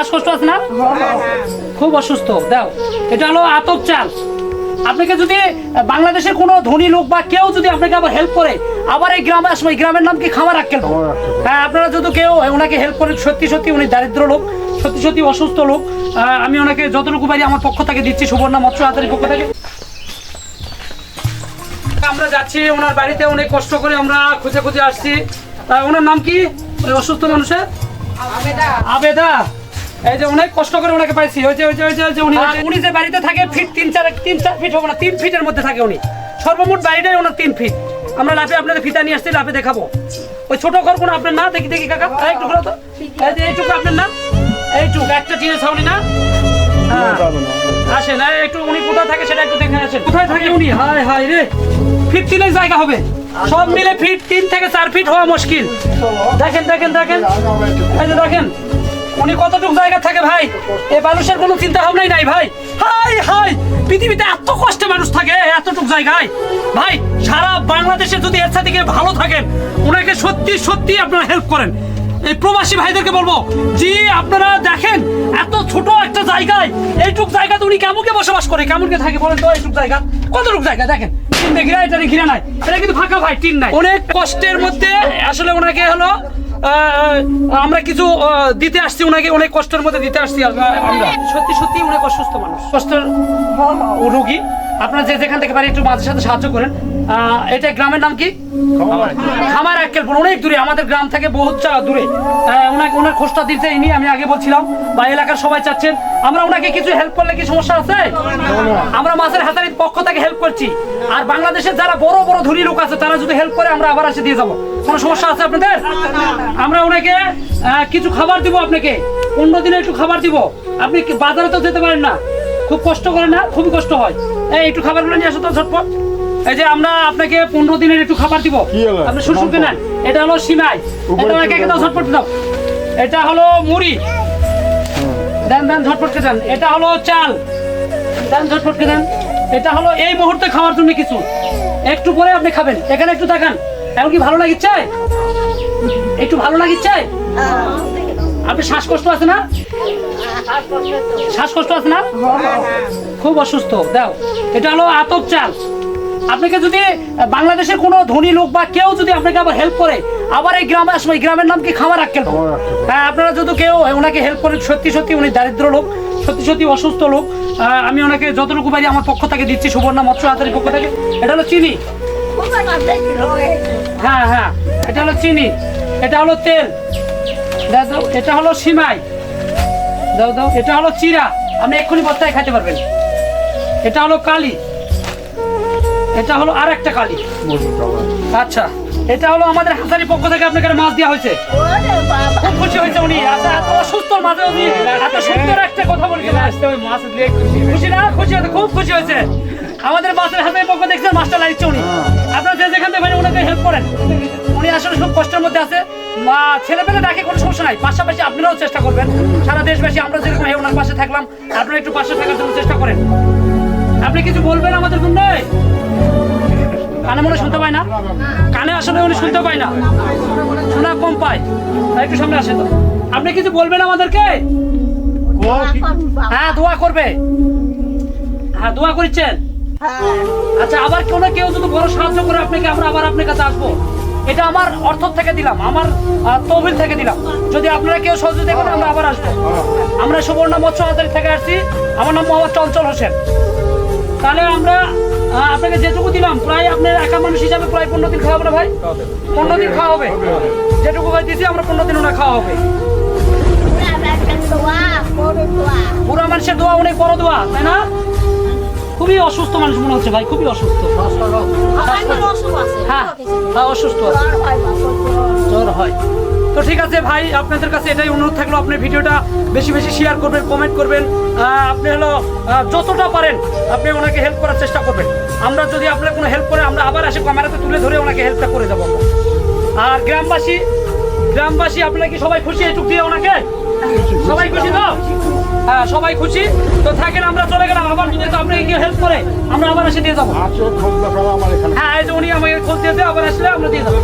শ্বাসকষ্ট আছে না? খুব অসুস্থ। দাও এটা হলো আতপ চাল। আপনাকে যদি বাংলাদেশের কোনো ধনী লোক বা কেউ যদি আপনাকে আবার হেল্প করে আবার এই গ্রামে আসবে এই গ্রামের নাম কি খামার আক্কেল? হ্যাঁ আপনারা যদি কেউ ওনাকে হেল্প করেন সত্যি সত্যি উনি দারিদ্র লোক সত্যি সত্যি অসুস্থ লোক আমি ওনাকে যতটুকু পারি আমার পক্ষ থেকে দিচ্ছি সুবর্ণা মৎস্য হাতারির পক্ষ থেকে। আমরা যাচ্ছি ওনার বাড়িতে অনেক কষ্ট করে আমরা খুঁজে খুঁজে আসছি। ওনার নাম কি? ওই অসুস্থ মানুষের? আবেদা। আবেদা। এই যে অনেক কষ্ট করে ওনাকে পাইছি ওই যে ওই যে ওই যে- উনি উনি যে বাড়িতে থাকে ফিট তিন চার তিন চার ফিট হবে না তিন ফিটের মধ্যে থাকে উনি। সর্বমোট বাড়িটাই ওনার তিন ফিট। আমরা লাফে আপনাদের ফিতা নিয়ে আসছি লাফে দেখাবো। ওই ছোট ঘর কোনো আপনার না? দেখি দেখি কাকা। এই একটু ঘোরো তো। এই যে এইটুকু আপনার না? এইটুকু একটা টিনের ছাউনি না? হ্যাঁ। আসেন একটু উনি কোথায় থাকে সেটা একটু দেখে আসেন। কোথায় থাকে উনি? হায় হায় রে। ফিট তিনের জায়গা হবে। সব মিলে ফিট তিন থেকে চার ফিট হওয়া মুশকিল। দেখেন দেখেন দেখেন। এই যে দেখেন। উনি কতটুকু জায়গা থাকে ভাই? এ মানুষের কোনো চিন্তা ভাবনাই নাই ভাই। হাই হাই, পৃথিবীতে এত কষ্টে মানুষ থাকে, এতটুকু জায়গায়। ভাই, সারা বাংলাদেশে যদি এর সাথে ভালো থাকেন ওনাকে সত্যি সত্যি আপনারা হেল্প করেন। এই প্রবাসী ভাইদেরকে বলব, জি, আপনারা দেখেন, এত ছোট একটা জায়গায়, এইটুক জায়গাতে উনি কেমনকে বসবাস করে? কেমনকে থাকে বলেন তো এইটুক জায়গা? কতটুক জায়গা? দেখেন ঘিরা এটা ঘিরা নাই। এটা কিন্তু ফাঁকা ভাই, টিন নাই। অনেক কষ্টের মধ্যে আসলে ওনাকে হলো আমরা কিছু দিতে আসছি ওনাকে অনেক কষ্টের মধ্যে দিতে আসছি আমরা। সত্যি সত্যি অনেক অসুস্থ মানুষ। কষ্টের রুগী। আপনারা যে যেখান থেকে পারি একটু মাঝে সাথে সাহায্য করেন। এটা গ্রামের নাম কি? খামার। আক্কেলপুর অনেক দূরে আমাদের গ্রাম থেকে বহুত চা- দূরে। ওনাকে ওনার খোঁজটা দিতে ইনি আমি আগে বলছিলাম বা এলাকার সবাই চাচ্ছেন। আমরা ওনাকে কিছু হেল্প করলে কি সমস্যা আছে? আমরা মাছের হাতারির পক্ষ থেকে হেল্প করছি। আর বাংলাদেশের যারা বড় বড় ধনী লোক আছে তারা যদি হেল্প করে আমরা আবার এসে দিয়ে যাব। কোনো সমস্যা আছে আপনাদের? আমরা ওনাকে কিছু খাবার দিব আপনাকে। পনেরো দিনে একটু খাবার দিব। আপনি বাজারে তো যেতে পারেন না। খুব কষ্ট করে না খুবই কষ্ট হয়। এই একটু খাবারগুলো নিয়ে আসো তো ঝটপট। এই যে আমরা আপনাকে পনেরো দিনের একটু খাবার দিব। আপনি শুনতে নেন এটা হলো সিমাই। এটা ওনাকে একটু দাও ঝটপট দাও। এটা হলো মুড়ি। দেন দেন ঝটপটকে দেন। এটা হলো চাল। দেন ঝটপটকে দেন। এটা হলো এই মুহূর্তে খাওয়ার জন্য কিছু। একটু পরে আপনি খাবেন। এখানে একটু তাকান। এখন কি ভালো লাগিচ্ছে? একটু ভালো লাগিচ্ছে? আপনি শ্বাসকষ্ট আছে না? শ্বাসকষ্ট আছে না? খুব অসুস্থ। দাও। এটা হলো আতপ চাল। আপনাকে যদি বাংলাদেশের কোনো ধনী লোক বা কেউ যদি আপনাকে আবার হেল্প করে আবার এই গ্রামে আসবে এই গ্রামের নাম কি খামার আক্কেল? হ্যাঁ আপনারা যদি কেউ ওনাকে হেল্প করেন সত্যি সত্যি উনি দারিদ্র লোক সত্যি সত্যি অসুস্থ লোক আমি ওনাকে যতটুকু পারি আমার পক্ষ থেকে দিচ্ছি সুবর্ণা মৎস্য হাতারির পক্ষ থেকে। এটা হলো চিনি। হ্যাঁ হ্যাঁ এটা হলো চিনি। এটা হলো তেল। দাও এটা হলো সিমাই। দাও দাও এটা হলো চিরা। আপনি এক্ষুনি বস্তায় খাইতে পারবেন। এটা হলো কালি। এটা হলো আর একটা কালি। আচ্ছা এটা হলো আমাদের হাজারি পক্ষ থেকে আপনাকে মাছ দেওয়া হয়েছে। খুব খুশি হয়েছে উনি। আচ্ছা অসুস্থ মাঝে উনি এত সুন্দর একটা কথা বলছেন খুশি না? খুশি হয়েছে, খুব খুশি হয়েছে। আমাদের মাছের হাতের পক্ষ দেখছেন, মাছটা লাগছে উনি। আপনারা যে যেখান থেকে ওনাকে হেল্প করেন। উনি আসলে খুব কষ্টের মধ্যে আছে। মা ছেলে পেলে ডাকে কোনো সমস্যা নাই। পাশাপাশি আপনারাও চেষ্টা করবেন। সারা দেশবাসী, আমরা যেরকম ওনার পাশে থাকলাম, আপনারা একটু পাশে থাকার জন্য চেষ্টা করেন। আপনি কিছু বলবেন আমাদের জন্য? কানে মনে শুনতে পায় না? কানে আসলে উনি শুনতে পায় না। শোনা কম পায়। তাই একটু সামনে আসে তো। আপনি কিছু বলবেন আমাদেরকে? হ্যাঁ দোয়া করবে। হ্যাঁ দোয়া করছেন আচ্ছা আবার কোনো কেউ যদি বড় সাহায্য করে আপনাকে আমরা আবার আপনার কাছে আসব। এটা আমার অর্থ থেকে দিলাম আমার তহবিল থেকে দিলাম। যদি আপনারা কেউ সহযোগিতা করেন আমরা আবার আসব। আমরা সুবর্ণ মৎস্য হাজারি থেকে আসছি। আমার নাম মোহাম্মদ চঞ্চল হোসেন। তাহলে আমরা আপনাকে যেটুকু দিলাম, প্রায় আপনার একা মানুষ হিসাবে প্রায় পনেরো দিন খাওয়া হবে ভাই? পনেরো দিন খাওয়া হবে? যেটুকু ভাই দিছি, আমরা পনেরো দিন ওনা খাওয়া হবে। পুরা মানুষের দোয়া, অনেক বড় দোয়া, তাই না? খুবই অসুস্থ মানুষ মনে হচ্ছে ভাই, খুবই অসুস্থ। হ্যাঁ হ্যাঁ অসুস্থ আছে। জ্বর হয়। তো ঠিক আছে ভাই, আপনাদের কাছে এটাই অনুরোধ থাকল, আপনি ভিডিওটা বেশি বেশি শেয়ার করবেন কমেন্ট করবেন। আপনি হলো যতটা পারেন, আপনি ওনাকে হেল্প করার চেষ্টা করবেন। আমরা যদি আপনার কোনো হেল্প করে আমরা আবার এসে ক্যামেরাতে তুলে ধরে ওনাকে হেল্পটা করে দেবো আমরা। আর গ্রামবাসী গ্রামবাসী আপনারা কি সবাই খুশি এটুক দিয়ে ওনাকে? সবাই খুশি তো? হ্যাঁ সবাই খুশি? তো থাকেন আমরা চলে গেলাম। আবার যদি তো আপনাকে কেউ হেল্প করে আমরা আবার এসে দিয়ে যাব। এখানে। হ্যাঁ এই যে উনি আমাকে খোঁজ দিয়েছে আবার আসলে আমরা দিয়ে যাব।